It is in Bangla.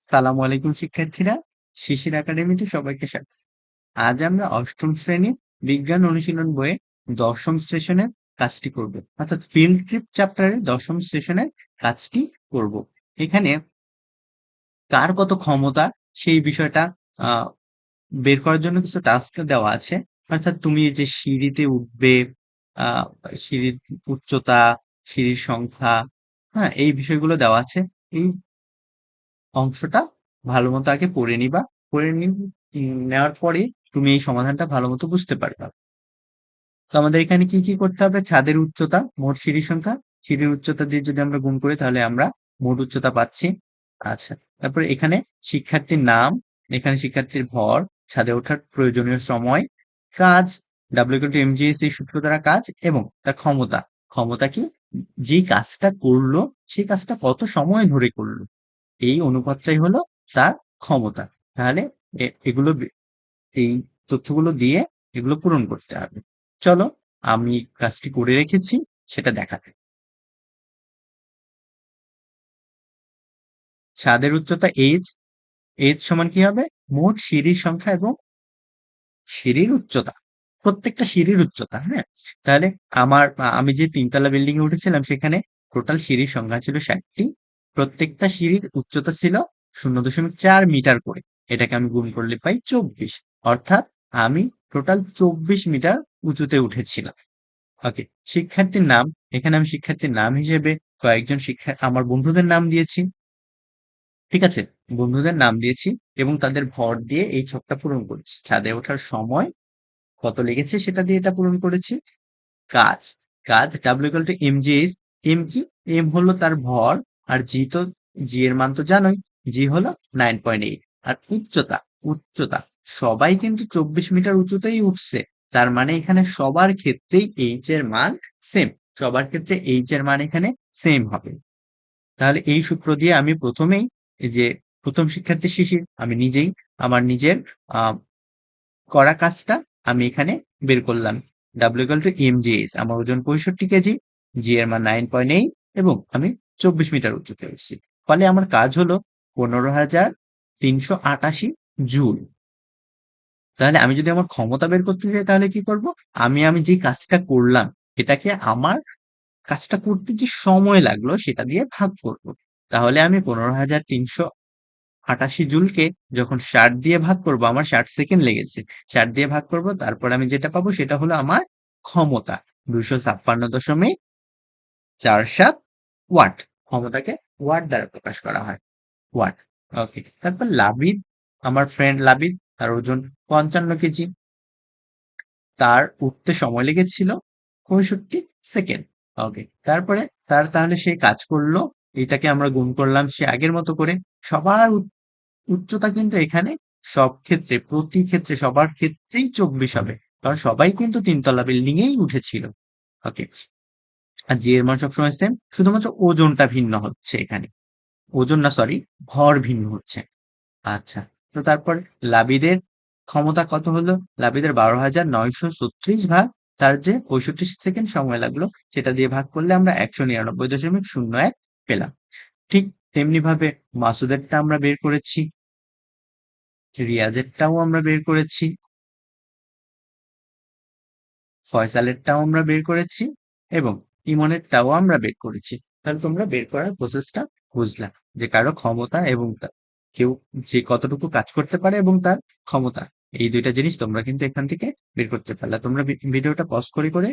সালামু আলাইকুম শিক্ষার্থীরা, শিশির একাডেমিতে সবাইকে স্বাগত। আজ আমরা অষ্টম শ্রেণির বিজ্ঞান অনুশীলন বইয়ে দশম সেশনের কাজটি করব। অর্থাৎ ফিল্ড ট্রিপ চ্যাপ্টারের দশম সেশনের কাজটি করব। এখানে কার কত ক্ষমতা, সেই বিষয়টা বের করার জন্য কিছু টাস্ক দেওয়া আছে। অর্থাৎ তুমি যে সিঁড়িতে উঠবে সিঁড়ির উচ্চতা, সিঁড়ির সংখ্যা হ্যাঁ এই বিষয়গুলো দেওয়া আছে। এই অংশটা ভালো মতো আগে পড়ে নিবা। পড়ে নেওয়ার পরে তুমি এই সমাধানটা ভালো মতো বুঝতে পারবা। তো আমাদের এখানে কি কি করতে হবে? ছাদের উচ্চতা, মোট সিঁড়ির সংখ্যা। সিঁড়ির উচ্চতা দিয়ে যদি আমরা গুণ করি, তাহলে আমরা মোট উচ্চতা পাচ্ছি। আচ্ছা তারপরে এখানে শিক্ষার্থীর নাম, এখানে শিক্ষার্থীর ভর, ছাদে ওঠার প্রয়োজনীয় সময়, কাজ ডাব্লিউ টু এমজিএস এই সূত্র দ্বারা কাজ এবং তার ক্ষমতা। ক্ষমতা কি? যে কাজটা করল সেই কাজটা কত সময় ধরে করল? এই অনুপাতটাই হলো তার ক্ষমতা। তাহলে এগুলো এই তথ্যগুলো দিয়ে এগুলো পূরণ করতে হবে। চলো আমি কাজটি করে রেখেছি, সেটা দেখাতে। ছাদের উচ্চতা এইচ এইচ সমান কি হবে? মোট সিঁড়ির সংখ্যা এবং সিঁড়ির উচ্চতা। প্রত্যেকটা সিঁড়ির উচ্চতা হ্যাঁ? তাহলে আমার আমি যে তিনতলা বিল্ডিং এ উঠেছিলাম, সেখানে টোটাল সিঁড়ির সংখ্যা ছিল ষাটটি। প্রত্যেকটা সিঁড়ির উচ্চতা ছিল শূন্য দশমিক চার মিটার করে। এটাকে আমি গুণ করলে পাই চব্বিশ। অর্থাৎ আমি টোটাল চব্বিশ মিটার উঁচুতে উঠেছিলাম। ওকে শিক্ষার্থীর নাম। এখানে আমি শিক্ষার্থীর নাম হিসেবে কয়েকজন শিক্ষা আমার বন্ধুদের নাম দিয়েছি। ঠিক আছে? বন্ধুদের নাম দিয়েছি এবং তাদের ভর দিয়ে এই ছকটা পূরণ করেছি। ছাদে ওঠার সময় কত লেগেছে সেটা দিয়ে এটা পূরণ করেছি। কাজ। কাজ W M G S M কি? এম হলো তার ভর আর জি তো জি এর মান তো জানোই জি হলো নাইন পয়েন্ট এইট আর উচ্চতা উচ্চতা। সবাই কিন্তু চব্বিশ মিটার উঁচুতেই উঠছে, তার মানে এখানে সবার ক্ষেত্রেই এইচ এর মান সেম সবার ক্ষেত্রে এইচ এর মান এখানে সেম হবে। তাহলে এই সূত্র দিয়ে আমি প্রথমেই যে প্রথম শিক্ষার্থী শিশির, আমি নিজেই আমার নিজের করা কাজটা আমি এখানে বের করলাম। ডাব্লিউ টু এম আমার ওজন পঁয়ষট্টি কেজি জি এর মান নাইন পয়েন্ট এইট এবং আমি চব্বিশ মিটার উচ্চতে উঠছি ফলে আমার কাজ হলো পনেরো হাজার তিনশো আটাশি জুল। তাহলে আমি যদি আমার ক্ষমতা বের করতে চাই তাহলে কি করব? আমি আমি যে কাজটা করলাম, এটাকে আমার কাজটা করতে যে সময় লাগল সেটা দিয়ে ভাগ করব। তাহলে আমি পনেরো হাজার তিনশো আটাশি জুলকে যখন ষাট দিয়ে ভাগ করব, আমার ষাট সেকেন্ড লেগেছে। ষাট দিয়ে ভাগ করব, তারপর আমি যেটা পাবো সেটা হলো আমার ক্ষমতা। দুশো ছাপ্পান্ন দশমিক চার সাত ওয়াট ক্ষমতাকে ওয়াট দ্বারা প্রকাশ করা হয়। ওয়াট ওকে তারপর লাবিদ, আমার ফ্রেন্ড লাবিদ, তার ওজন পঞ্চান্ন কেজি। তার উঠতে সময় লেগেছিল পঁয়ষট্টি সেকেন্ড ওকে তারপরে তার তাহলে সে কাজ করল, এটাকে আমরা গুণ করলাম সে আগের মতো করে। সবার উচ্চতা কিন্তু এখানে সব ক্ষেত্রে, প্রতি ক্ষেত্রে, সবার ক্ষেত্রেই চব্বিশ হবে। কারণ সবাই কিন্তু তিনতলা বিল্ডিং এই উঠেছিল। ওকে আর জি এর মান সবসময় সেম শুধুমাত্র ওজনটা ভিন্ন হচ্ছে এখানে। ওজন না সরি ভর ভিন্ন হচ্ছে। আচ্ছা তো তারপর লাবিদের ক্ষমতা কত হলো? লাবিদের বারো হাজার নয়শো ছত্রিশ ভাগ, তার যে পঁয়ষট্টি সেকেন্ড সময় লাগল, সেটা দিয়ে ভাগ করলে আমরা একশো নিরানব্বই দশমিক শূন্য এক পেলাম। ঠিক তেমনি ভাবে মাসুদেরটা আমরা বের করেছি, রিয়াজেরটাও আমরা বের করেছি, ফয়সালেরটাও আমরা বের করেছি, এবং ইমনেরটাও আমরা বের করেছি। তাহলে তোমরা বের করার প্রসেসটা বুঝলাম যে কারও ক্ষমতা এবং তার কেউ যে কতটুকু কাজ করতে পারে এবং তার ক্ষমতা। এই দুইটা জিনিস তোমরা কিন্তু এখান থেকে বের করতে পারলা। তোমরা ভিডিওটা পজ করে করে